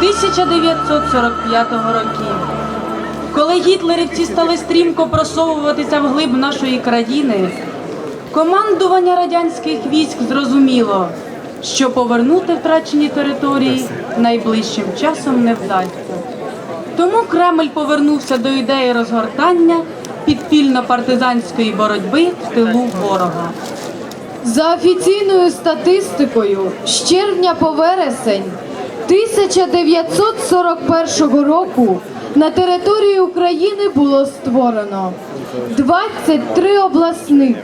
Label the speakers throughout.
Speaker 1: 1945 років. Коли гітлерівці стали стрімко просовуватися вглиб нашої країни, командування радянських військ зрозуміло, що повернути втрачені території найближчим часом не вдасться. Тому Кремль повернувся до ідеї розгортання підпільно-партизанської боротьби в тилу ворога.
Speaker 2: За офіційною статистикою, з червня по вересень 1941 року на території України було створено 23 обласних,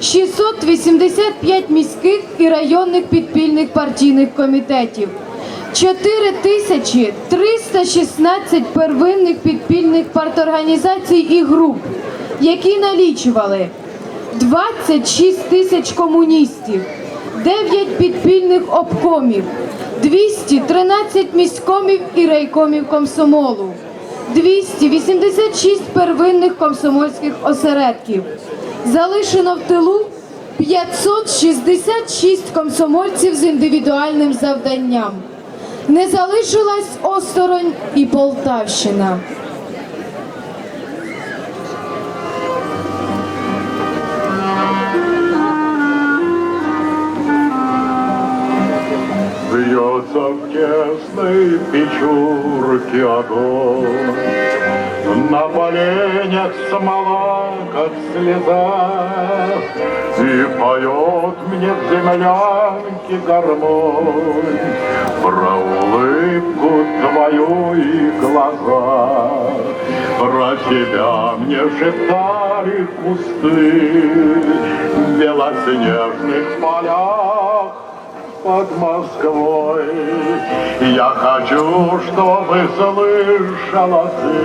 Speaker 2: 685 міських і районних підпільних партійних комітетів, 4316 первинних підпільних парторганізацій і груп, які налічували 26 тисяч комуністів, 9 підпільних обкомів, 213 міськомів і райкомів комсомолу, 286 первинних комсомольських осередків. Залишено в тилу 566 комсомольців з індивідуальним завданням. Не залишилась осторонь і Полтавщина.
Speaker 3: Бьется в тесной печурке огонь, На поленях смола, как слеза, И поет мне в землянке гармонь Про улыбку твою и глаза. Про тебя мне шептали кусты белоснежных полях под Москвой. Я хочу, чтобы слышала ты